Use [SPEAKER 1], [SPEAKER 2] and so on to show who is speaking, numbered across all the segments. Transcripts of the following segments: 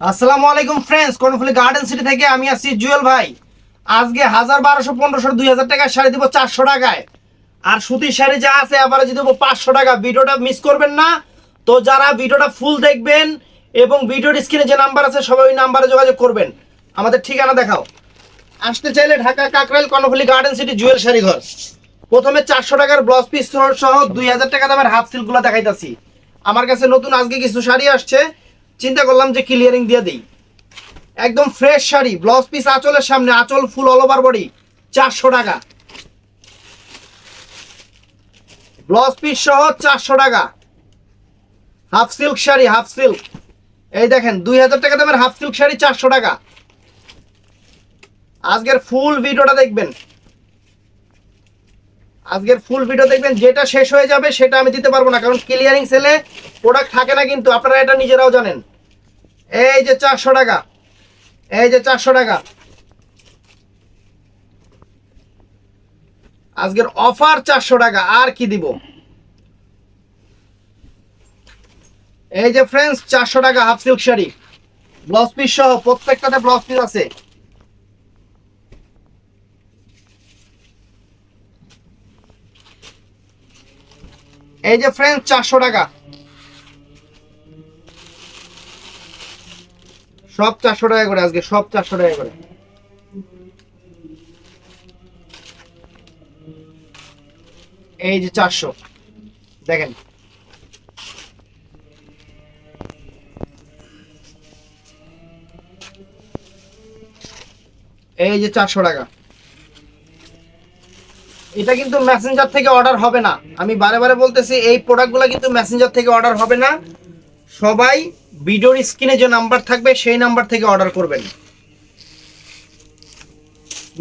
[SPEAKER 1] আসসালামু আলাইকুম friends Karnaphuli garden city থেকে আমি আসছি জুয়েল ভাই। আজকে হাজার বারোশো, পনেরোশো, দুই হাজার টাকার শাড়ি দিব চারশো টাকায়। আর সুতির শাড়ি যা আছে আবার যদি দেবো পাঁচশো টাকা। ভিডিওটা মিস করবেন না। তো যারা ভিডিওটা ফুল দেখবেন এবং ভিডিওর স্ক্রিনে যে নাম্বার আছে, সবাই ওই নাম্বারে যোগাযোগ করবেন। আমাদের ঠিকানা দেখাও। আসতে চাইলে Dhaka, Kakrail, Karnaphuli garden city Jewel sari ঘর। প্রথমে চারশো টাকার ব্লাউজ পিস সহ দুই হাজার টাকা দামের হাফ সিল্কগুলো দেখাইতাছি। আমার কাছে নতুন আজকে কিছু শাড়ি আসছে। চিন্তা করলাম যে ক্লিয়ারিং দিয়ে দিই। একদম ফ্রেশ শাড়ি ব্লাউজ পিস আঁচলের সামনে, আঁচল ফুল অল ওভার বডি চারশো টাকা। ব্লাউজ পিস সহ চারশো টাকা। Half silk sari half silk এই দেখেন, দুই হাজার টাকা দামের হাফ সিল্ক শাড়ি, চারশো টাকা। আজকের ফুল ভিডিওটা দেখবেন। আজকের ফুল ভিডিও দেখবেন, যেটা শেষ হয়ে যাবে, সেটা আমি দিতে পারব না, কারণ ক্লিয়ারিং সেলে প্রোডাক্ট থাকে না কিন্তু, আপনারা এটা নিজেরাও জানেন। এই যে চারশো টাকা, এই যে চারশো টাকা। আজকের অফার চারশো টাকা, আর কি দিব? এই যে ফ্রেন্ডস চারশো টাকা half silk sari. Blouse piece সহ, প্রত্যেকটাতে ব্লাউজ পিস আছে। এই যে ফ্রেন্ডস চারশো টাকা। সব চারশো টাকা করে আজকে, সব চারশো টাকা করে। এই যে চারশো, দেখেন। এই যে চারশো টাকা। এটা কিন্তু মেসেঞ্জার থেকে অর্ডার হবে না। আমি বারে বারে বলতেছি, এই প্রোডাক্টগুলো কিন্তু মেসেঞ্জার থেকে অর্ডার হবে না। সবাই ভিডিওর স্ক্রিনে যে নাম্বার থাকবে, সেই নাম্বার থেকে অর্ডার করবেন।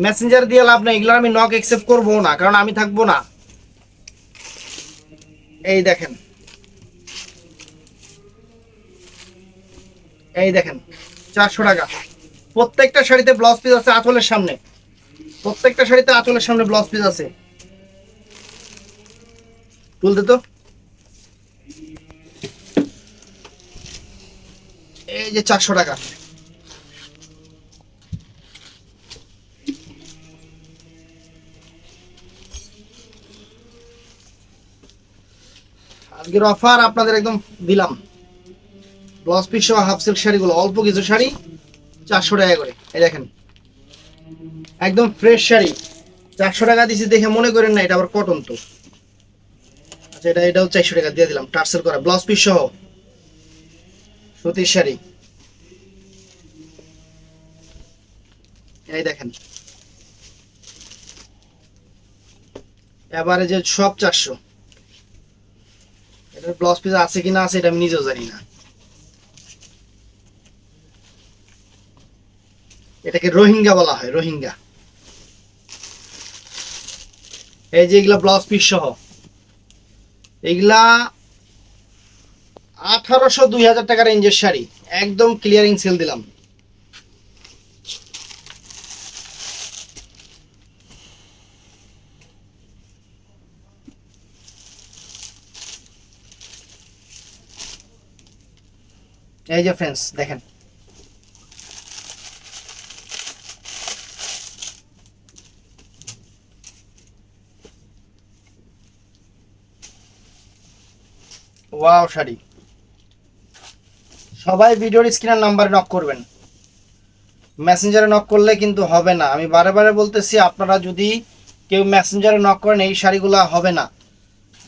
[SPEAKER 1] মেসেঞ্জার দিয়ে লাভ নেই এগুলো আমি নক অ্যাকসেপ্ট করব না, কারণ আমি থাকব না। এই দেখেন। এই দেখেন, চারশো টাকা। প্রত্যেকটা শাড়িতে ব্লাউজ পিস আছে আঁচলের সামনে। প্রত্যেকটা শাড়িতে আঁচলের সামনে ব্লাউজ পিস আছে। তুলতে তো। এই যে চারশো টাকা। আজকের অফার আপনাদের একদম দিলাম। ব্লাউজ পিস সহ হাফ সিল্ক শাড়িগুলো, অল্প কিছু শাড়ি, চারশো টাকা করে। এই দেখেন। একদম ফ্রেশ শাড়ি। চারশো টাকা দিছি দেখে মনে করেন না, এটা আবার কটন তো। আচ্ছা এটা এটাও চারশো টাকা, দিয়ে দিলাম। টার্সেল করা, ব্লাউজ পিস সহ। সুতির শাড়ি। এই দেখেন। এবারে যে সব চারশো। এটার ব্লাউজ পিস আছে কিনা আছে এটা আমি নিজেও জানি না। এটাকে রোহিঙ্গা বলা হয়, রোহিঙ্গা। এই যে এগুলা ব্লাউজ পিস সহ। এগুলা আঠারোশো দুই হাজার টাকা রেঞ্জের শাড়ি। একদম ক্লিয়ারিং সেল দিলাম। এই যে ফ্রেন্ডস দেখেন। ওয়াও, শাড়ি। সবাই ভিডিওর স্ক্রিনের নাম্বারে নক করবেন। মেসেঞ্জারে নক করলে কিন্তু হবে না। আমি বারে বারে বলতেছি, আপনারা যদি কেউ মেসেঞ্জারে নক করেন, এই শাড়িগুলো হবে না।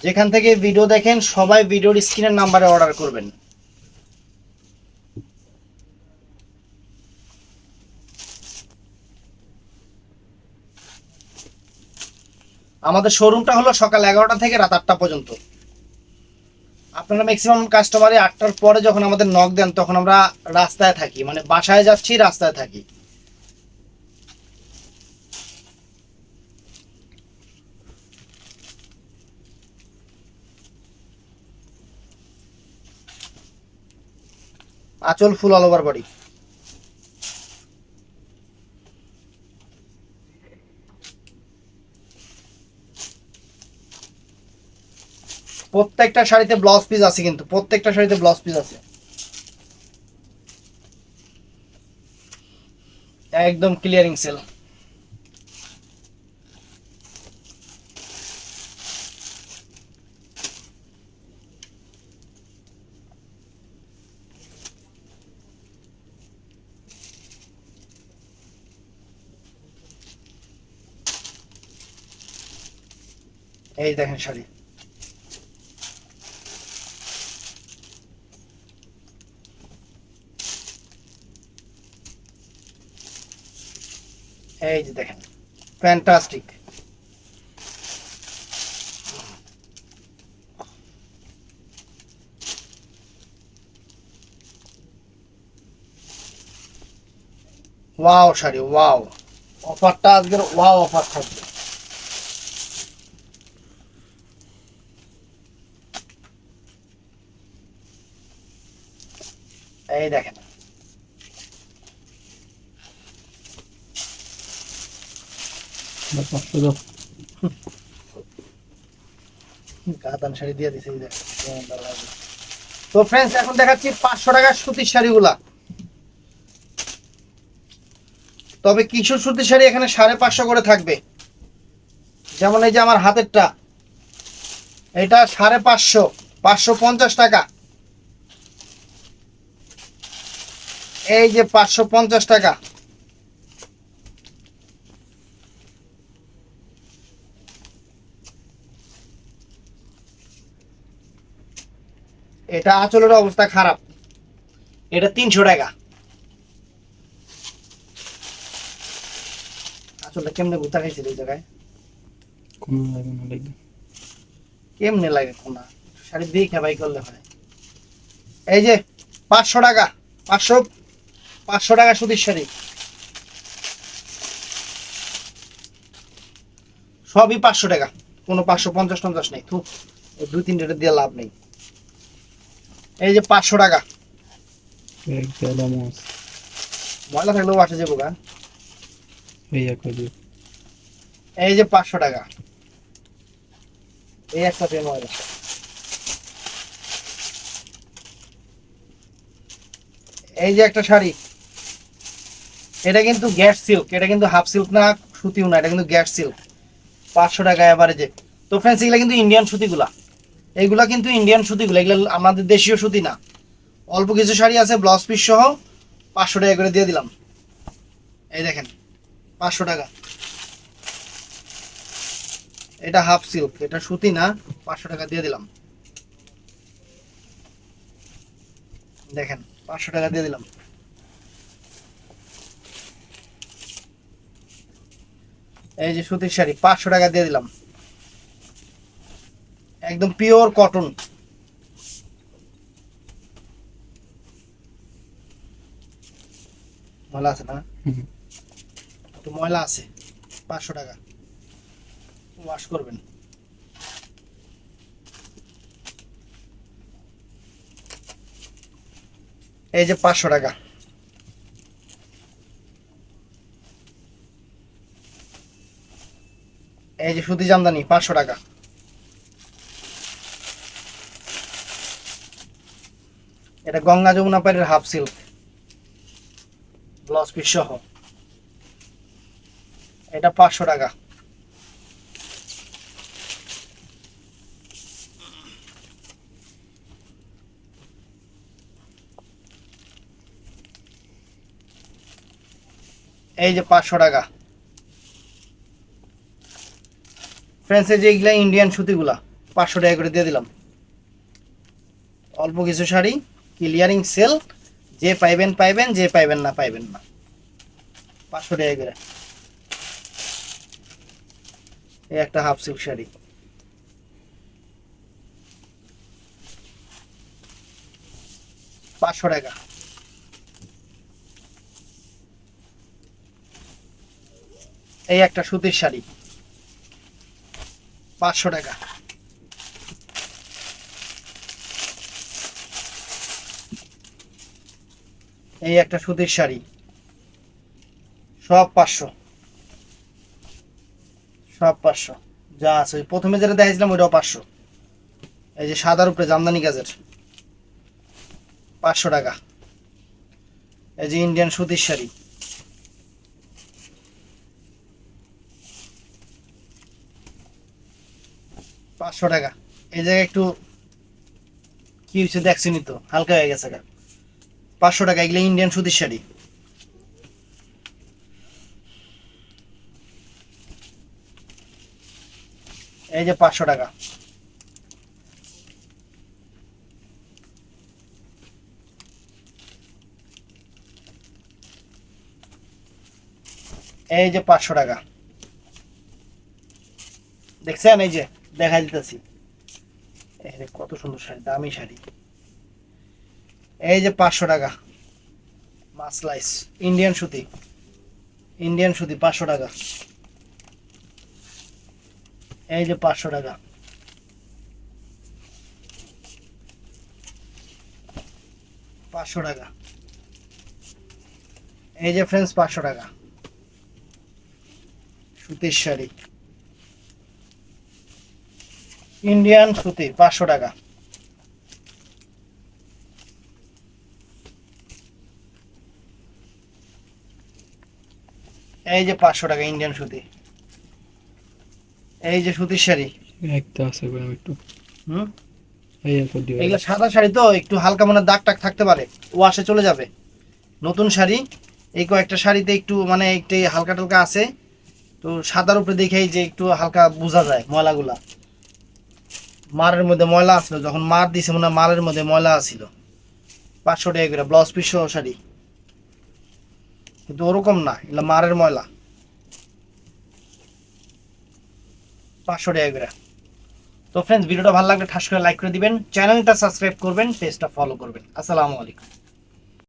[SPEAKER 1] যেখান থেকে ভিডিও দেখেন, সবাই ভিডিওর স্ক্রিনের নাম্বারে অর্ডার করবেন। আমাদের শোরুমটা হলো সকাল এগারোটা থেকে রাত আটটা পর্যন্ত। আপনারা ম্যাক্সিমাম কাস্টমারে আটটার পরে যখন আমাদের নখ দেন, তখন আমরা রাস্তায় থাকি। মানে বাসায় যাচ্ছি, রাস্তায় থাকি। আচল ফুল অল ওভার বডি প্রত্যেকটা শাড়িতে ব্লাউজ পিস আছে কিন্তু, প্রত্যেকটা শাড়িতে ব্লাউজ পিস আছে। একদম ক্লিয়ারিং সেল এই দেখেন শাড়ি। এই যে দেখেন ফ্যান্টাস্টিক ওয়াও শাড়ি ওয়াও অফারটা আজকের ওয়াও অফার থাকবে। এই দেখেন
[SPEAKER 2] পাঁচশো দাও
[SPEAKER 1] তো ফ্রেন্ডস এখন দেখাচ্ছি পাঁচশো সুতির শাড়িগুলা। তবে কিশোর সুতির শাড়ি এখানে সাড়ে পাঁচশো করে থাকবে। যেমন এই যে আমার হাতেরটা, এটা সাড়ে পাঁচশো পাঁচশো পঞ্চাশ টাকা। এই যে পাঁচশো পঞ্চাশ টাকা। এটা আঁচলের অবস্থা খারাপ। এটা তিনশো টাকা। আঁচলটা কেমনে গুতা খাইছিল এই জায়গায়?
[SPEAKER 2] কোনো লাগে না লাগবে
[SPEAKER 1] কেমনে লাগে কোনা? শাড়ি দিয়ে খেবাই করলে হয়। এই যে পাঁচশো টাকা পাঁচশো পাঁচশো টাকা সুতির শাড়ি। সবই পাঁচশো টাকা। কোনো পাঁচশো পঞ্চাশ টঞ্চাশ নেই এই দুই তিনটে দিয়ে লাভ নেই। এই যে পাঁচশো টাকা। ময়লা থাকলেও বাসা যাব গা।
[SPEAKER 2] এই
[SPEAKER 1] যে পাঁচশো টাকা। এই একটা পেন ময়লা। এই যে একটা শাড়ি। এটা কিন্তু গ্যাস সিল্ক। এটা কিন্তু হাফ সিল্ক না সুতিও না। এটা কিন্তু গ্যাস সিল্ক। পাঁচশো টাকা অ্যাভারেজে তো ফ্রেন্ডস এগুলা কিন্তু ইন্ডিয়ান সুতিগুলা। এইগুলা কিন্তু ইন্ডিয়ান সুতিগুলা, এগুলো আমাদের দেশীয় সুতি না। অল্প কিছু শাড়ি আছে ব্লাউজ পিস সহ পাঁচশো টাকা করে দিয়ে দিলাম। এই দেখেন, পাঁচশো টাকা। এটা হাফ সিল্ক এটা সুতি না, পাঁচশো টাকা দিয়ে দিলাম। দেখেন, পাঁচশো টাকা দিয়ে দিলাম। এই যে সুতির শাড়ি, পাঁচশো টাকা দিয়ে দিলাম। একদম পিওর কটন। ময়লা আছে না? একটু ময়লা আছে পাঁচশো টাকা। ওয়াশ করবেন। এই যে পাঁচশো টাকা। এই যে সুতি জামদানি পাঁচশো টাকা। এটা গঙ্গা যমুনা পাড়ের হাফ সিল্ক ব্লাউজ পিস সহ। এটা পাঁচশো টাকা। এই যে পাঁচশো টাকা। ফ্রেন্ডসে যে এগুলা ইন্ডিয়ান সুতিগুলা, পাঁচশো টাকা করে দিয়ে দিলাম। অল্প কিছু শাড়ি। ক্লিয়ারিং সেল যে পাইবেন পাইবেন, যে পাইবেন না পাইবেন না। পাঁচশো টাকা করে। এই একটা হাফ সিল্ক শাড়ি পাঁচশো টাকা। এই একটা সুতির শাড়ি। পাঁচশো টাকা। এই একটা সুতির শাড়ি। সব পাঁচশো। সব পাঁচশো। যা আছে। প্রথমে যেটা দেখাইছিলাম, ওইটাও পাঁচশো। এই যে সাদার উপরে জামদানি কাজের পাঁচশো টাকা। এই যে ইন্ডিয়ান সুতির শাড়ি। পাঁচশো টাকা। এই জায়গায় একটু কি হয়েছে দেখছিনি তো? হালকা হয়ে গেছে গা। পাঁচশো টাকা, এগুলো ইন্ডিয়ান সুতির শাড়ি। এই যে পাঁচশো টাকা। এই যে পাঁচশো টাকা। দেখছেন? এই যে দেখা দিতেছি। কত সুন্দর শাড়ি, দামি শাড়ি। এই যে পাঁচশো টাকা। মাসলাইস ইন্ডিয়ান সুতি। ইন্ডিয়ান সুতি, পাঁচশো টাকা। এই যে পাঁচশো টাকা। পাঁচশো টাকা। এই যে ফ্রেন্ডস পাঁচশো টাকা। সুতির শাড়ি। ইন্ডিয়ান সুতি, পাঁচশো টাকা। এই যে পাঁচশো টাকা ইন্ডিয়ান সুতি। এই যে সুতির শাড়ি।
[SPEAKER 2] একটা আছে একটু।
[SPEAKER 1] হুম?
[SPEAKER 2] এই
[SPEAKER 1] এগুলো সাদা শাড়ি তো একটু হালকা মানে দাগ টাগ থাকতে পারে। ওয়াশে চলে যাবে। নতুন শাড়ি। এই কয়েকটা শাড়িতে একটু মানে একটু হালকা টালকা আছে। তো সাদার উপরে দেখেই যে একটু হালকা বোঝা যায় ময়লাগুলা। মারের মধ্যে ময়লা আসলো যখন মার দিছে মনে হয় মারের মধ্যে ময়লা আসছিল পাঁচশো টাকা করে ব্লাউজ পিস শাড়ি। কিন্তু ওরকম না, এগুলো মারের ময়লা। পাঁচশো টাকা করে। তো ফ্রেন্ডস ভিডিওটা ভালো লাগলে ঠাস করে লাইক করে দিবেন, চ্যানেলটা সাবস্ক্রাইব করবেন পেজটা ফলো করবেন। আসসালামু আলাইকুম।